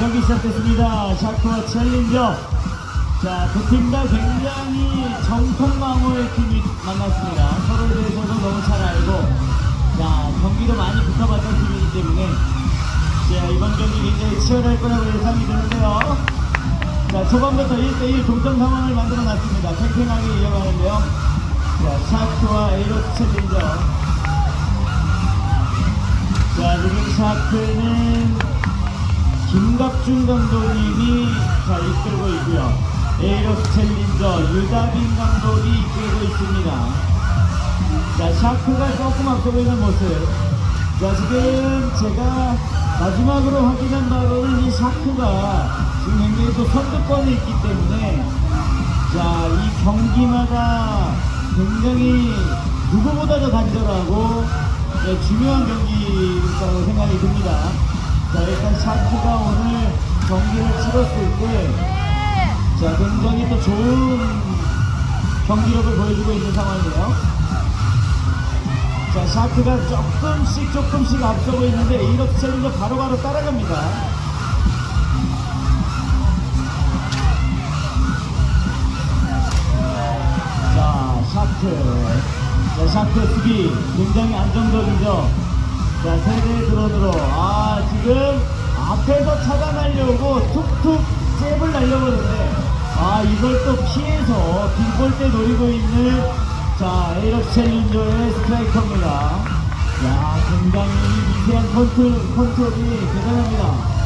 경기 시작됐습니다. 샤크와 챌린저. 자, 두 팀 다 굉장히 정통 망호의 팀이 만났습니다. 서로에 대해서도 너무 잘 알고, 자, 경기도 많이 붙어봤던 팀이기 때문에, 자, 이번 경기 굉장히 치열할 거라고 예상이 되는데요. 자, 초반부터 1대1 동점 상황을 만들어 놨습니다. 팽팽하게 이어가는데요. 자, 샤크와 에이로스 챌린저. 자, 지금 샤크는 김갑준 감독님이 자, 이끌고 있고요. 에이로스 챌린저 유다빈 감독이 이끌고 있습니다. 자, 샤크가 조금 앞서고 있는 모습. 자, 지금 제가 마지막으로 확인한 바로는 이 샤크가 지금 굉장히 또 선두권에 있기 때문에 자, 이 경기마다 굉장히 누구보다도 간절하고 네, 중요한 경기라고 생각이 듭니다. 자, 일단 샤크가 오늘 경기를 치렀을 때 자, 굉장히 또 좋은 경기력을 보여주고 있는 상황이에요. 자, 샤크가 조금씩 조금씩 앞서고 있는데 에이러스 챌린저 바로바로 따라갑니다. 자, 샤크. 자, 샤크 수비 굉장히 안정적이죠. 자, 세대 드론으로. 아, 지금 앞에서 차단하려고 툭툭 잽을 날려보는데, 아, 이걸 또 피해서 빈볼때 노리고 있는, 자, 에이러스 챌린저의 스트라이커입니다. 야, 굉장히 미세한 컨트롤, 컨트롤이 대단합니다.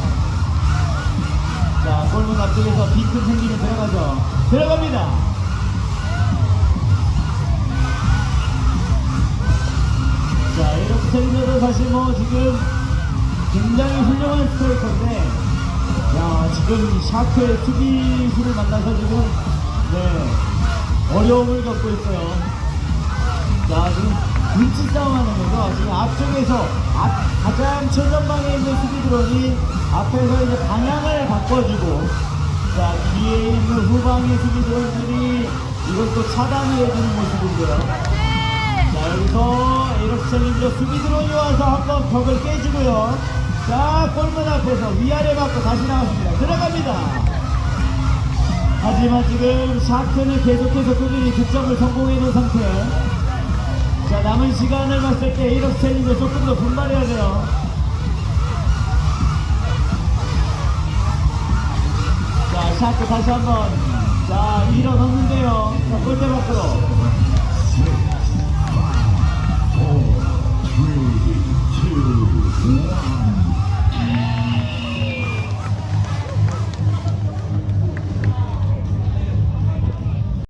자, 골문 앞쪽에서 빈틈 생기면 들어가죠. 들어갑니다. 사실 뭐 지금 굉장히 훌륭한 스트라이커인데, 야, 지금 샤크의 수비수를 만나서 지금, 네, 어려움을 겪고 있어요. 자, 지금 눈치 싸움하는 거죠. 지금 앞쪽에서, 앞, 가장 최전방에 있는 수비 드론이 앞에서 이제 방향을 바꿔주고, 자, 뒤에 있는 후방의 수비 드론들이 이걸 또 차단을 해주는 모습인데요. 자 여기서 챌린저 수비 드론이 와서 한번 벽을 깨주고요. 자 골문 앞에서 위아래 맞고 다시 나왔습니다. 들어갑니다. 하지만 지금 샤크는 계속해서 꾸준히 득점을 성공해 놓은 상태. 자 남은 시간을 봤을 때 에이러스 챌린저 조금 더 분발해야 돼요. 자 샤크 다시 한번. 자 밀어넣는데요. 자 골대 밖으로